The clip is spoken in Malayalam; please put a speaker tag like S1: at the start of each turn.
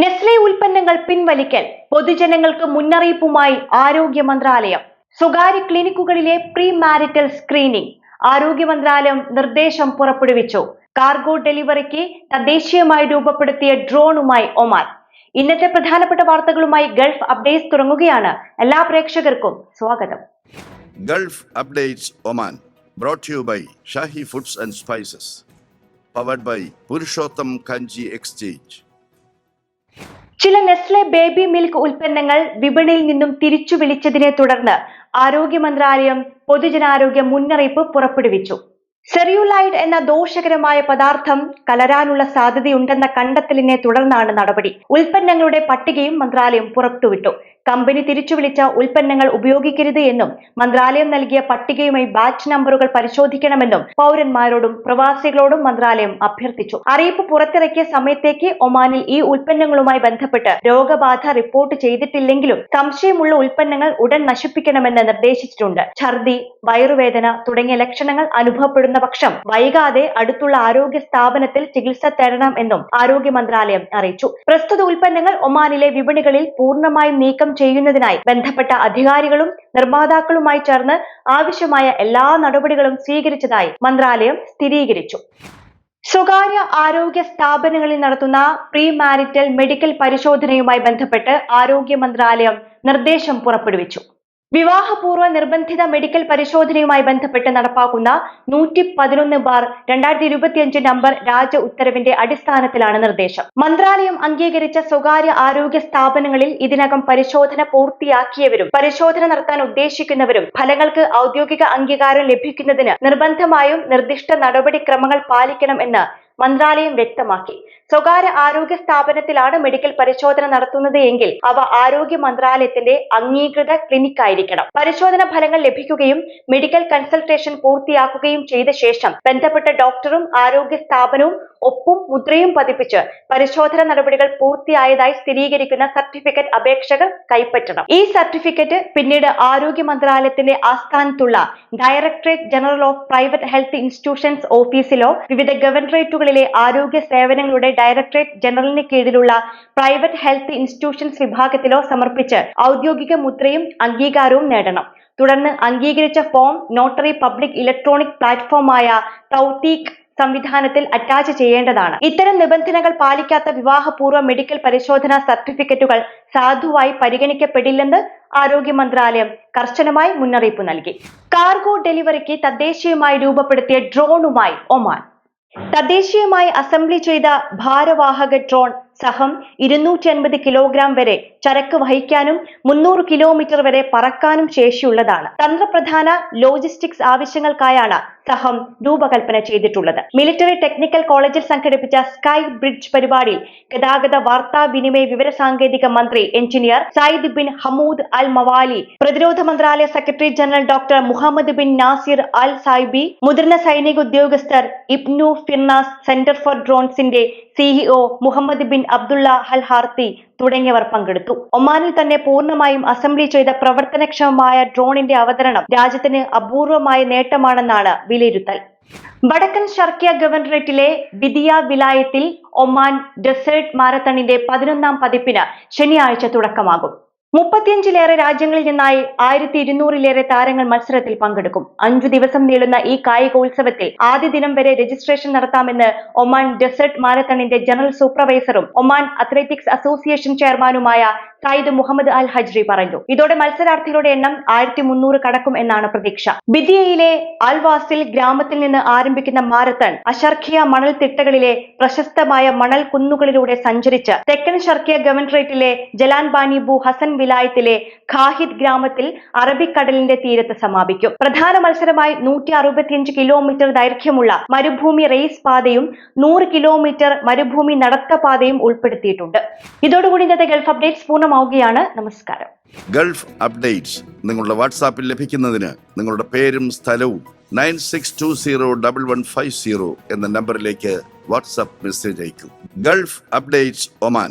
S1: നെസ്ലെ ഉൽപ്പന്നങ്ങൾ പിൻവലിക്കൽ പൊതുജനങ്ങൾക്ക് മുന്നറിയിപ്പുമായി ആരോഗ്യ മന്ത്രാലയം. സ്വകാര്യ ക്ലിനിക്കുകളിലെ പ്രീ മാരിറ്റൽ സ്ക്രീനിംഗ് ആരോഗ്യ മന്ത്രാലയം നിർദ്ദേശം പുറപ്പെടുവിച്ചു. കാർഗോ ഡെലിവറിക്ക് തദ്ദേശീയമായി രൂപപ്പെടുത്തിയ ഡ്രോണുമായി ഒമാൻ. ഇന്നത്തെ പ്രധാനപ്പെട്ട വാർത്തകളുമായി ഗൾഫ് അപ്ഡേറ്റ്സ് തുടങ്ങുകയാണ്. എല്ലാ പ്രേക്ഷകർക്കും സ്വാഗതം.
S2: Gulf updates Oman brought you by Shahi foods and spices powered by Purushottam Kanji exchange.
S1: ചില നെസ്ലെ ബേബി മിൽക്ക് ഉൽപ്പന്നങ്ങൾ വിപണിയിൽ നിന്നും തിരിച്ചു വിളിച്ചതിനെ തുടർന്ന് ആരോഗ്യ മന്ത്രാലയം പൊതുജനാരോഗ്യ മുന്നറിയിപ്പ് പുറപ്പെടുവിച്ചു. സെറിയുലൈഡ് എന്ന ദോഷകരമായ പദാർത്ഥം കലരാനുള്ള സാധ്യതയുണ്ടെന്ന കണ്ടെത്തലിനെ തുടർന്നാണ് നടപടി. ഉൽപ്പന്നങ്ങളുടെ പട്ടികയും മന്ത്രാലയം പുറത്തുവിട്ടു. കമ്പനി തിരിച്ചു വിളിച്ച ഉൽപ്പന്നങ്ങൾ ഉപയോഗിക്കരുത് എന്നും മന്ത്രാലയം നൽകിയ പട്ടികയുമായി ബാച്ച് നമ്പറുകൾ പരിശോധിക്കണമെന്നും പൗരന്മാരോടും പ്രവാസികളോടും മന്ത്രാലയം അഭ്യർത്ഥിച്ചു. അറിയിപ്പ് പുറത്തിറക്കിയ സമയത്തേക്ക് ഒമാനിൽ ഈ ഉൽപ്പന്നങ്ങളുമായി ബന്ധപ്പെട്ട് രോഗബാധ റിപ്പോർട്ട് ചെയ്തിട്ടില്ലെങ്കിലും സംശയമുള്ള ഉൽപ്പന്നങ്ങൾ ഉടൻ നശിപ്പിക്കണമെന്ന് നിർദ്ദേശിച്ചിട്ടുണ്ട്. ഛർദി വയറുവേദന തുടങ്ങിയ ലക്ഷണങ്ങൾ അനുഭവപ്പെടുന്ന പക്ഷം വൈകാതെ അടുത്തുള്ള ആരോഗ്യ സ്ഥാപനത്തിൽ ചികിത്സ തേടണം എന്നും ആരോഗ്യ മന്ത്രാലയം അറിയിച്ചു. പ്രസ്തുത ഉൽപ്പന്നങ്ങൾ ഒമാനിലെ വിപണികളിൽ പൂർണമായും നീക്കം ചെയ്യുന്നതിനായി ബന്ധപ്പെട്ട അധികാരികളും നിർമ്മാതാക്കളുമായി ചേർന്ന് ആവശ്യമായ എല്ലാ നടപടികളും സ്വീകരിച്ചതായി മന്ത്രാലയം സ്ഥിരീകരിച്ചു. സ്വകാര്യ ആരോഗ്യ സ്ഥാപനങ്ങളിൽ നടത്തുന്ന പ്രീ മാരിറ്റൽ മെഡിക്കൽ പരിശോധനയുമായി ബന്ധപ്പെട്ട് ആരോഗ്യ മന്ത്രാലയം നിർദ്ദേശം പുറപ്പെടുവിച്ചു. വിവാഹപൂർവ നിർബന്ധിത മെഡിക്കൽ പരിശോധനയുമായി ബന്ധപ്പെട്ട് നടപ്പാക്കുന്ന നൂറ്റി പതിനൊന്ന് ബാർ രണ്ടായിരത്തി ഇരുപത്തിയഞ്ച് നമ്പർ രാജ ഉത്തരവിന്റെ അടിസ്ഥാനത്തിലാണ് നിർദ്ദേശം. മന്ത്രാലയം അംഗീകരിച്ച സ്വകാര്യ ആരോഗ്യ സ്ഥാപനങ്ങളിൽ ഇതിനകം പരിശോധന പൂർത്തിയാക്കിയവരും പരിശോധന നടത്താൻ ഉദ്ദേശിക്കുന്നവരും ഫലങ്ങൾക്ക് ഔദ്യോഗിക അംഗീകാരം ലഭിക്കുന്നതിന് നിർബന്ധമായും നിർദ്ദിഷ്ട നടപടിക്രമങ്ങൾ പാലിക്കണം എന്ന് മന്ത്രാലയം വ്യക്തമാക്കി. സ്വകാര്യ ആരോഗ്യ സ്ഥാപനത്തിലാണ് മെഡിക്കൽ പരിശോധന നടത്തുന്നത് എങ്കിൽ അവ ആരോഗ്യ മന്ത്രാലയത്തിന്റെ അംഗീകൃത ക്ലിനിക് ആയിരിക്കണം പരിശോധന ഫലങ്ങൾ ലഭിക്കുകയും മെഡിക്കൽ കൺസൾട്ടേഷൻ പൂർത്തിയാക്കുകയും ചെയ്ത ശേഷം ബന്ധപ്പെട്ട ഡോക്ടറും ആരോഗ്യ സ്ഥാപനവും ഒപ്പും മുദ്രയും പതിപ്പിച്ച് പരിശോധന നടപടികൾ പൂർത്തിയായതായി സ്ഥിരീകരിക്കുന്ന സർട്ടിഫിക്കറ്റ് അപേക്ഷകർ കൈപ്പറ്റണം. ഈ സർട്ടിഫിക്കറ്റ് പിന്നീട് ആരോഗ്യ മന്ത്രാലയത്തിന്റെ ആസ്ഥാനത്തുള്ള directorate general of private health institutions ഓഫീസിലോ വിവിധ ഗവൺറേറ്റുകളിലെ ആരോഗ്യ സേവനങ്ങളുടെ ഡയറക്ടറേറ്റ് ജനറലിന് കീഴിലുള്ള പ്രൈവറ്റ് ഹെൽത്ത് ഇൻസ്റ്റിറ്റ്യൂഷൻസ് വിഭാഗത്തിലോ സമർപ്പിച്ച് ഔദ്യോഗിക മുദ്രയും അംഗീകാരവും നേടണം. തുടർന്ന് അംഗീകരിച്ച ഫോം നോട്ടറി പബ്ലിക് ഇലക്ട്രോണിക് പ്ലാറ്റ്ഫോമായ തൗതീക് സംവിധാനത്തിൽ അറ്റാച്ച് ചെയ്യേണ്ടതാണ്. ഇത്തരം നിബന്ധനകൾ പാലിക്കാത്ത വിവാഹപൂർവ മെഡിക്കൽ പരിശോധനാ സർട്ടിഫിക്കറ്റുകൾ സാധുവായി പരിഗണിക്കപ്പെടില്ലെന്ന് ആരോഗ്യ മന്ത്രാലയം കർശനമായി മുന്നറിയിപ്പ് നൽകി. കാർഗോ ഡെലിവറിക്ക് തദ്ദേശീയമായി രൂപപ്പെടുത്തിയ ഡ്രോണുമായി ഒമാൻ. തദ്ദേശീയമായി അസംബ്ലി ചെയ്ത ഭാരവാഹക ഡ്രോൺ സഹം ഇരുന്നൂറ്റി അൻപത് കിലോഗ്രാം വരെ ചരക്ക് വഹിക്കാനും മുന്നൂറ് കിലോമീറ്റർ വരെ പറക്കാനും ശേഷിയുള്ളതാണ്. തന്ത്രപ്രധാന ലോജിസ്റ്റിക്സ് ആവശ്യങ്ങൾക്കായാണ് സഹം രൂപകൽപ്പന ചെയ്തിട്ടുള്ളത്. മിലിറ്ററി ടെക്നിക്കൽ കോളേജിൽ സംഘടിപ്പിച്ച സ്കൈ ബ്രിഡ്ജ് പരിപാടിയിൽ ഗതാഗത വാർത്താ വിനിമയ വിവര സാങ്കേതിക മന്ത്രി engineer Sayyid bin Hamood al Mawali പ്രതിരോധ മന്ത്രാലയ secretary general doctor Muhammad bin Nasir al Saibi മുതിർന്ന സൈനിക ഉദ്യോഗസ്ഥർ Ibn Firnas centre for ഡ്രോൺസിന്റെ CEO Muhammad bin Abdullah al Harthi തുടങ്ങിയവർ പങ്കെടുത്തു. ഒമാനിൽ തന്നെ പൂർണമായും അസംബ്ലി ചെയ്ത പ്രവർത്തനക്ഷമമായ ഡ്രോണിന്റെ അവതരണം രാജ്യത്തിന് അപൂർവമായ നേട്ടമാണെന്നാണ് വിലയിരുത്തൽ. വടക്കൻ ഷർക്കിയ ഗവർണറേറ്റിലെ ബിദിയ വിലായത്തിൽ ഒമാൻ ഡെസേർട്ട് മാരത്തണിന്റെ പതിനൊന്നാം പതിപ്പിന് ശനിയാഴ്ച തുടക്കമാകും. മുപ്പത്തിയഞ്ചിലേറെ രാജ്യങ്ങളിൽ നിന്നായി ആയിരത്തി ഇരുന്നൂറിലേറെ താരങ്ങൾ മത്സരത്തിൽ പങ്കെടുക്കും. അഞ്ചു ദിവസം നീളുന്ന ഈ കായികോത്സവത്തിൽ ആദ്യ ദിനം വരെ രജിസ്ട്രേഷൻ നടത്താമെന്ന് ഒമാൻ ഡെസേർട്ട് മാരത്തണിന്റെ ജനറൽ സൂപ്പർവൈസറും ഒമാൻ അത്ലറ്റിക്സ് അസോസിയേഷൻ ചെയർമാനുമായ സയ്യിദ് മുഹമ്മദ് അൽ ഹജ്രി പറഞ്ഞു. ഇതോടെ മത്സരാർത്ഥികളുടെ എണ്ണം ആയിരത്തി മുന്നൂറ് കടക്കും എന്നാണ് പ്രതീക്ഷ. ബിദിയയിലെ അൽവാസിൽ ഗ്രാമത്തിൽ നിന്ന് ആരംഭിക്കുന്ന മാരത്തൺ അഷർഖിയ മണൽ തിട്ടകളിലെ പ്രശസ്തമായ മണൽ കുന്നുകളിലൂടെ സഞ്ചരിച്ച് തെക്കൻ ഷർക്കിയ ഗവൺറേറ്റിലെ ജലാൻ ബു ഹസൻ വിലായത്തിലെ ഖാഹിദ് ഗ്രാമത്തിൽ അറബിക്കടലിന്റെ തീരത്ത് സമാപിക്കും. പ്രധാന മത്സരമായി നൂറ്റി അറുപത്തിയഞ്ച് കിലോമീറ്റർ ദൈർഘ്യമുള്ള മരുഭൂമി റേസ് പാതയും നൂറ് കിലോമീറ്റർ മരുഭൂമി നടത്തപാതയും ഉൾപ്പെടുത്തിയിട്ടുണ്ട്. ഇതോടുകൂടി ഇന്നത്തെ ഗൾഫ് അപ്ഡേറ്റ്സ് പൂർണമാവുകയാണ്. നമസ്കാരം.
S2: ഗൾഫ് അപ്ഡേറ്റ്സ് നിങ്ങളുടെ വാട്സാപ്പിൽ ലഭിക്കുന്നതിന് നിങ്ങളുടെ പേരും സ്ഥലവും nine six two zero double one five zero എന്ന നമ്പറിലേക്ക് വാട്സാപ്പ് മെസ്സേജ് അയക്കും. Gulf updates Oman.